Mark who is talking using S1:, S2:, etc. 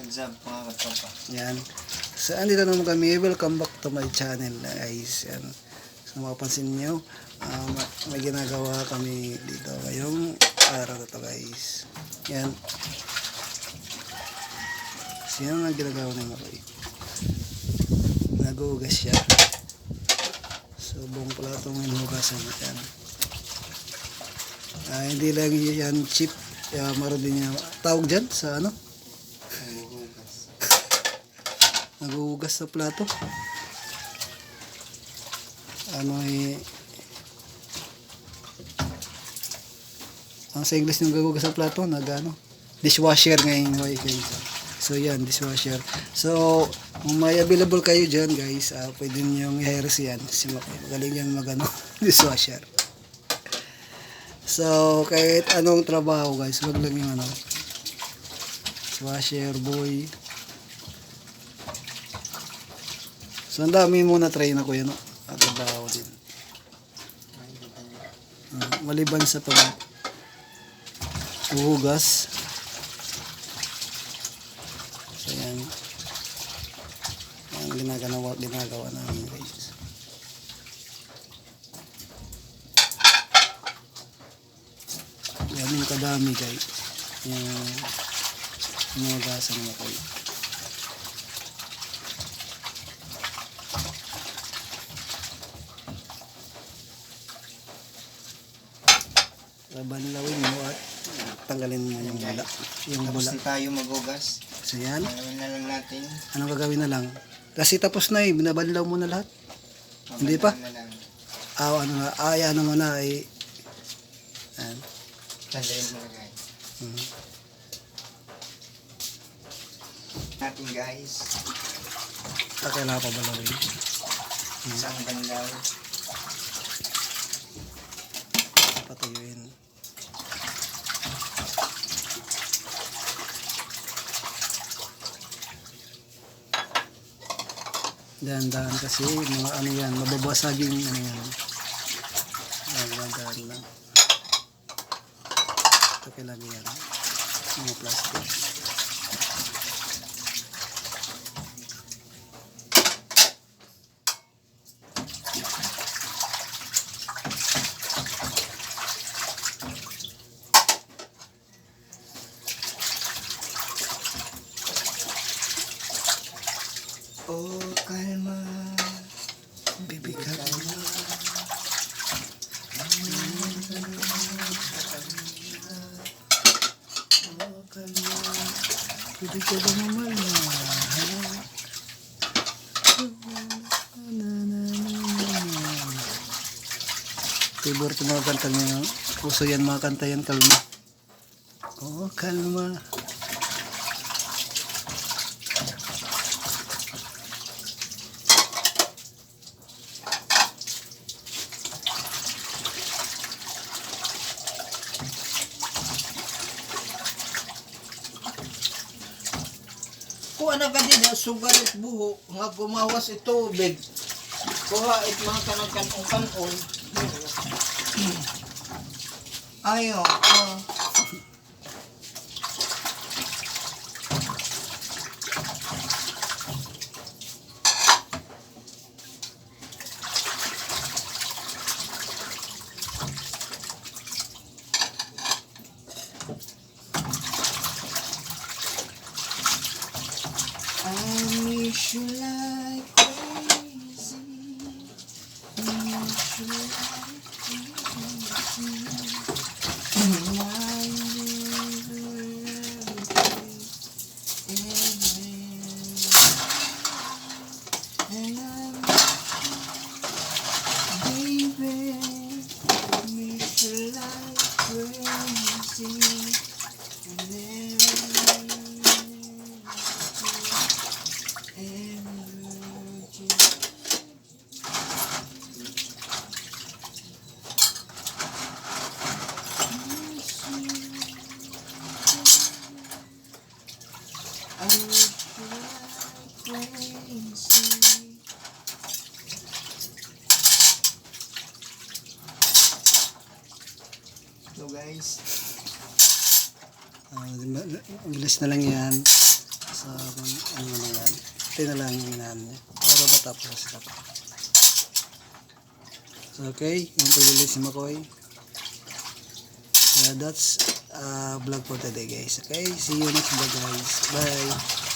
S1: Up mga katropa?
S2: Yan. So, andito naman kami. Welcome back to my channel, guys. Yan. So, mapapansin nyo, ah, ma- may ginagawa kami dito ngayong araw na to, guys. Yan. So, yan ang ginagawa ng Makoy. Nagugas siya. So, buong platong hinugasan niya. Yan. Ah, hindi lang yan chip. Uh, maroon din niya. Tawag dyan sa ano?
S1: Naguhugas
S2: sa plato. Ano eh... Ang sa English ng gagugas sa plato, nag ano, dishwasher ngayon. Guys. So yan, dishwasher. So, kung may available kayo dyan guys, ah, pwede nyo i-hire yan. Si Mac- magaling yan mag ano, dishwasher. So, kahit anong trabaho guys, wag lang yung ano, dishwasher, boy, So, ang dami muna try na ko yun. no? At trabaho din. Ah, maliban sa pag uhugas. So, yan. Yan ginagawa, ginagawa namin guys. Yan yung kadami guys. Yung inuhugasan mo kayo. Babanlawin mo at tanggalin mo yung bula. Yung
S1: Tapos
S2: bula.
S1: na tayo magugas.
S2: So yan.
S1: Alamin na lang natin.
S2: Anong gagawin na lang? Kasi tapos na eh. Binabanlaw mo na lahat. Hindi pa?
S1: Na lang.
S2: Ah, ano na. Ay, ano mo na eh. Yan.
S1: Tandaan mo na guys.
S2: Mhm.
S1: Natin guys.
S2: Ah, kailangan pa balawin.
S1: Isang bandaw.
S2: Patuyuin. Dahan-dahan kasi mga ano yan, mababasaging ano yan. Dahan-dahan lang. Ito kailangan yan. Mga plastic. Bibigat ang mamala. Favorite yung mga kanta niya. no? Puso yan mga kanta yan, kalma. Oh, kalma.
S1: Kuha na ka din, sugar at buho, nga gumawas ito, big. Kuha it mga kanang kanong kanon. Ayo, oh. Miss you like crazy. You like crazy. And I guys,
S2: ba- Bilis na lang yan. So, konti na lang yung inaano niya. Para matapos sa stop. So, okay. Yung tuloy si Makoy. So, that's uh, vlog for today, guys. Okay? See you next vlog, guys. Bye!